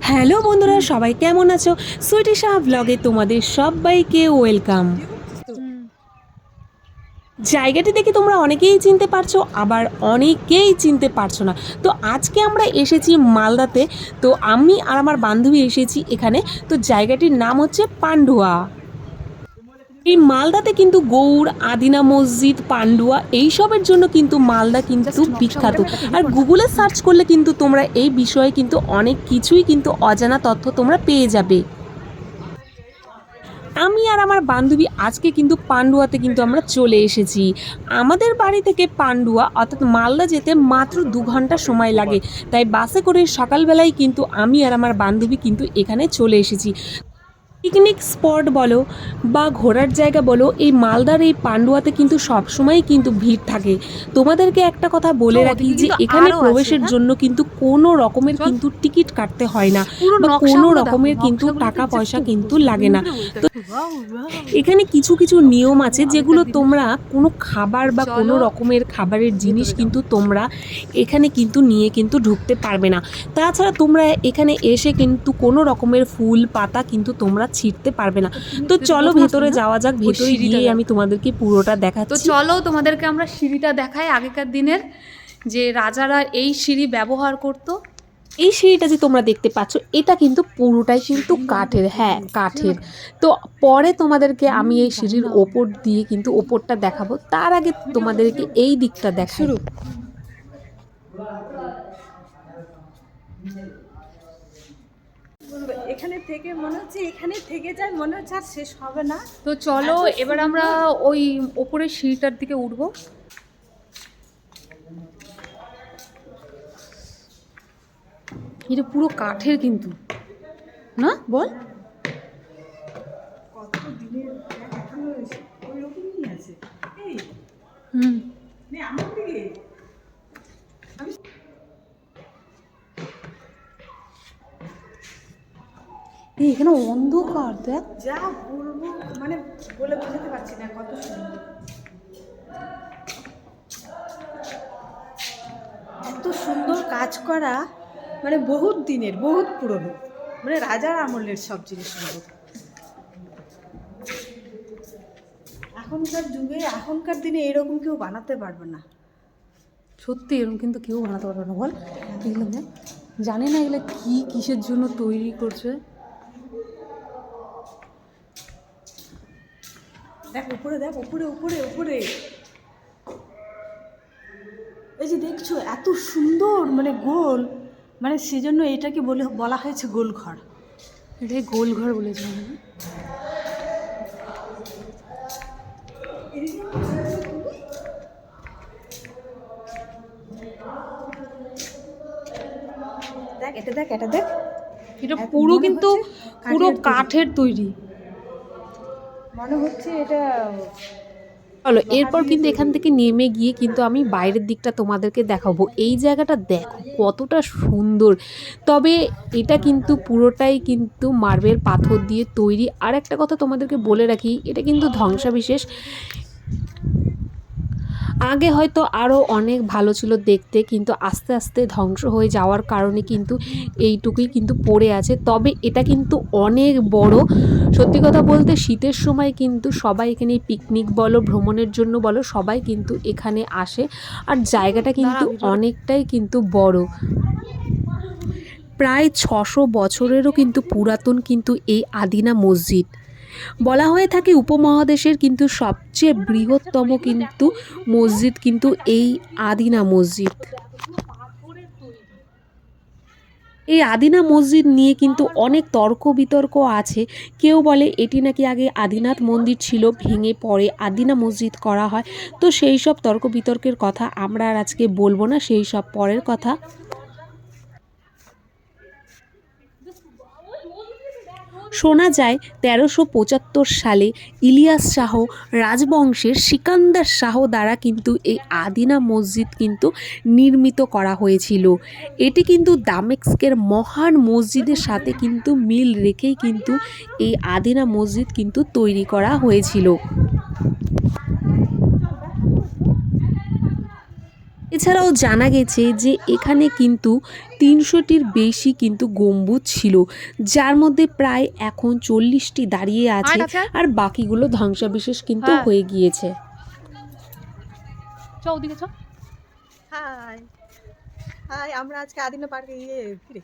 Hello বন্ধুরা, সবাই কেমন আছো? সুইটি শাহ ব্লগে তোমাদের সবাইকে ওয়েলকাম। জায়গাটি দেখে তোমরা অনেকেই চিনতে পারছ, আবার অনেকেই চিনতে পারছ না। তো আজকে আমরা এসেছি মালদাতে, তো আমি আর আমার বান্ধবী এসেছি এখানে। তো জায়গাটির নাম হচ্ছে পান্ডুয়া। এই মালদাতে কিন্তু গৌড় আদিনা মসজিদ পান্ডুয়া এইসবের জন্য কিন্তু মালদা কিন্তু বিখ্যাত। আর গুগলে সার্চ করলে কিন্তু তোমরা এই বিষয়ে কিন্তু অনেক কিছুই কিন্তু অজানা তথ্য তোমরা পেয়ে যাবে। আমি আর আমার বান্ধবী আজকে কিন্তু পান্ডুয়াতে কিন্তু আমরা চলে এসেছি। আমাদের বাড়ি থেকে পান্ডুয়া অর্থাৎ মালদা যেতে মাত্র দু ঘণ্টা সময় লাগে। তাই বাসে করে সকালবেলায় কিন্তু আমি আর আমার বান্ধবী কিন্তু এখানে চলে এসেছি। পিকনিক স্পট বলো বা ঘোরার জায়গা বলো এই মালদার এই পান্ডুয়াতে কিন্তু সবসময় কিন্তু ভিড় থাকে। তোমাদেরকে একটা কথা বলে রাখি যে এখানে প্রবেশের? জন্য কিন্তু কোনো রকমের কিন্তু টিকিট কাটতে হয় না বা কোনো রকমের কিন্তু টাকা পয়সা কিন্তু লাগে না। তো. এখানে কিছু কিছু নিয়ম আছে যেগুলো তোমরা কোনো খাবার বা কোনো রকমের খাবারের জিনিস কিন্তু তোমরা এখানে কিন্তু নিয়ে কিন্তু ঢুকতে পারবে না। তাছাড়া তোমরা এখানে এসে কিন্তু কোনো রকমের ফুল পাতা কিন্তু তোমরা ছিঁড়তে পারবে না। তো চলো ভেতরে যাওয়া যাক ভেতরে গিয়ে আমি তোমাদেরকে পুরোটা তো চলো তোমাদেরকে আমরা সিঁড়িটা দেখাই আগেকার দিনের যে রাজারা এই সিঁড়ি ব্যবহার করত। এই সিঁড়িটা যে তোমরা দেখতে পাচ্ছ এটা কিন্তু পুরোটাই কিন্তু কাঠের হ্যাঁ কাঠের। তো পরে তোমাদেরকে আমি এই সিঁড়ির ওপর দিয়ে কিন্তু ওপরটা দেখাবো। তার আগে তোমাদেরকে এই দিকটা দেখাই। এখানে থেকে মনে হচ্ছে এখানে থেকে যায় মনে হচ্ছে আর শেষ হবে না। তো চলো এবার আমরা ওই ওপরের সিঁড়িটার দিকে উঠবো। এটা পুরো কাঠের কিন্তু না? বল। হুম। এই এখানে অন্ধকার দেখ। যা বলব মানে বলে বোঝাতে পারছি না কত সুন্দর। এত সুন্দর কাজ করা মানে বহুত দিনের বহুত পুরনো। মানে রাজার আমলের সব জিনিসগুলো এখনকার যুগে এখনকার দিনে এরকম কেউ বানাতে পারবে না। সত্যি এরকম কিন্তু কেউ বানাতে পারবে না। বল এগুলো জানি না এগুলো কি কিসের জন্য তৈরি করছে। দেখ উপরে দেখ উপরে উপরে উপরে। এই যে দেখছ এত সুন্দর মানে গোল। মানে সেজন্য এটাকে বলে বলা হয়েছে গোল ঘর। এটাই গোল ঘর বলেছে দেখ এটা দেখ এটা দেখ। এটা পুরো কিন্তু পুরো কাঠের তৈরি। মনে হচ্ছে এটা চলো এরপর কিন্তু এখান থেকে নেমে গিয়ে কিন্তু আমি বাইরের দিকটা তোমাদেরকে দেখাবো। এই জায়গাটা দেখো কতটা সুন্দর। তবে এটা কিন্তু পুরোটাই কিন্তু মার্বেল পাথর দিয়ে তৈরি। আর একটা কথা তোমাদেরকে বলে রাখি এটা কিন্তু ধ্বংসাবিশেষ। আগে হয়তো আরও অনেক ভালো ছিল দেখতে কিন্তু আস্তে আস্তে ধ্বংস হয়ে যাওয়ার কারণে কিন্তু এইটুকুই কিন্তু পড়ে আছে। তবে এটা কিন্তু অনেক বড়। সত্যি কথা বলতে শীতের সময় কিন্তু সবাই এখানে পিকনিক বলো ভ্রমণের জন্য বলো সবাই কিন্তু এখানে আসে। আর জায়গাটা কিন্তু অনেকটাই কিন্তু বড়। প্রায় ছশো বছরেরও কিন্তু পুরাতন কিন্তু এই আদিনা মসজিদ। বলা হয়ে থাকে উপমহাদেশের কিন্তু সবচেয়ে বৃহত্তম কিন্তু মসজিদ কিন্তু এই আদিনা মসজিদ। এই আদিনা মসজিদ নিয়ে কিন্তু অনেক তর্ক বিতর্ক আছে। কেউ বলে এটি নাকি আগে আদিনাথ মন্দির ছিল, ভেঙে পরে আদিনা মসজিদ করা হয়। তো সেই সব তর্ক বিতর্কের কথা আমরা আর আজকে বলব না, সেই সব পরের কথা। শোনা যায় তেরোশো পঁচাত্তর সালে ইলিয়াস শাহ রাজবংশের সিকান্দার শাহ দ্বারা কিন্তু এই আদিনা মসজিদ কিন্তু নির্মিত করা হয়েছিল। এটি কিন্তু দামেস্কের মহান মসজিদের সাথে কিন্তু মিল রেখেই কিন্তু এই আদিনা মসজিদ কিন্তু তৈরি করা হয়েছিল। এছাড়াও জানা গেছে যে এখানে কিন্তু তিনশোটির বেশি কিন্তু গম্বুজ ছিল যার মধ্যে প্রায় এখন চল্লিশটি দাঁড়িয়ে আছে আর বাকিগুলো ধ্বংসাবিশেষ কিন্তু হ্যাঁ। হয়ে গিয়েছে। ওদিকে হাই হাই আমরা আজকে আদিনা পার্কে ইয়ে কি রে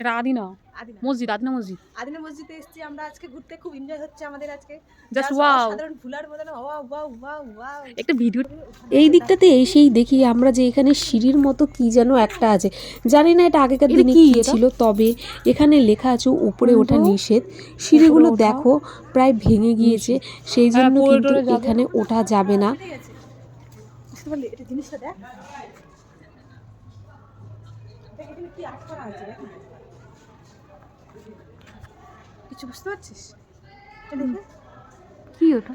এটা আদিনা। আদিনা। মসজিদ আদিনা মসজিদ। আদিনা মসজিদে এসেছি আমরা আজকে ঘুরতে খুব এনজয় হচ্ছে আমাদের আজকে। Just wow. সাধারণ ভুলার মতন ওয়াও ওয়াও ওয়াও ওয়াও একটা ভিডিও এই দিকটাতে এসেই দেখি আমরা যে এখানে সিঁড়ির মতো কি যেন একটা আছে। জানি না এটা আগেকার দিনে কি? ছিল তবে এখানে লেখা আছে উপরে ওঠা নিষেধ। সিঁড়িগুলো দেখো প্রায় ভেঙে গিয়েছে সেই হ্যাঁ, জন্য কিন্তু এখানে ওঠা যাবে না। জিনিসটা দেখ। এখানে কি করা আছে? কিছু বুঝতে পারছিস? কি ওটা?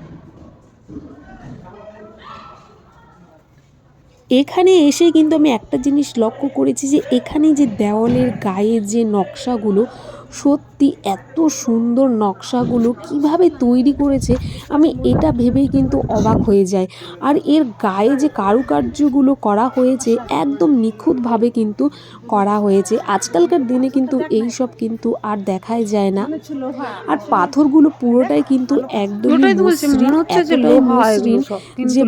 এখানে এসে কিন্তু আমি একটা জিনিস লক্ষ্য করেছি যে এখানে যে দেওয়ালের গায়ে যে নকশাগুলো সত্যি এত সুন্দর নকশাগুলো কীভাবে তৈরি করেছে আমি এটা ভেবেই কিন্তু অবাক হয়ে যাই। আর এর গায়ে যে কারুকার্যগুলো করা হয়েছে একদম নিখুঁতভাবে কিন্তু করা হয়েছে। আজকালকার দিনে কিন্তু এই সব কিন্তু আর দেখাই যায় না। মনে আর পাথরগুলো পুরোটাই কিন্তু একদমই মসৃণ যে এতটাই মসৃণ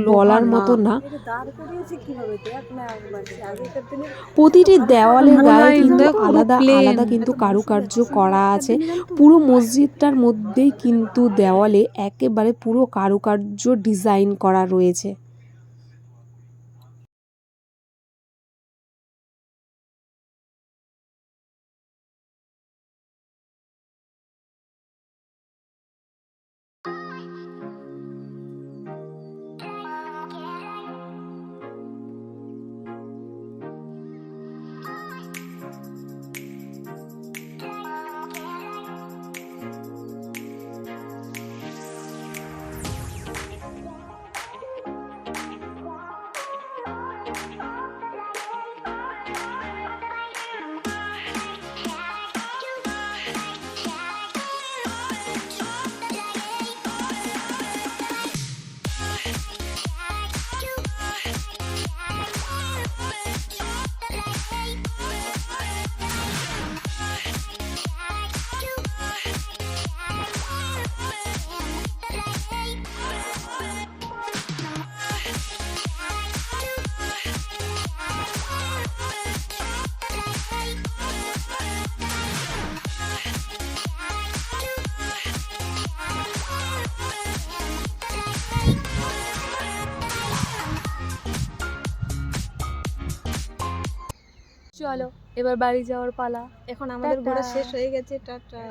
বলার মতো না। এটা দাঁড় করিয়েছে কীভাবে? দেখ না একবার সে আগেকার দিনে প্রতিটি দেওয়ালের গায়ে কিন্তু আলাদা আলাদা কিন্তু কারুকার্য করা আছে। পুরো মসজিদটার মধ্যেই কিন্তু দেওয়ালে একেবারে পুরো কারুকার্য ডিজাইন করা রয়েছে। চলো এবার বাড়ি যাওয়ার পালা এখন আমাদের। ঘোরা শেষ হয়ে গেছে টাটা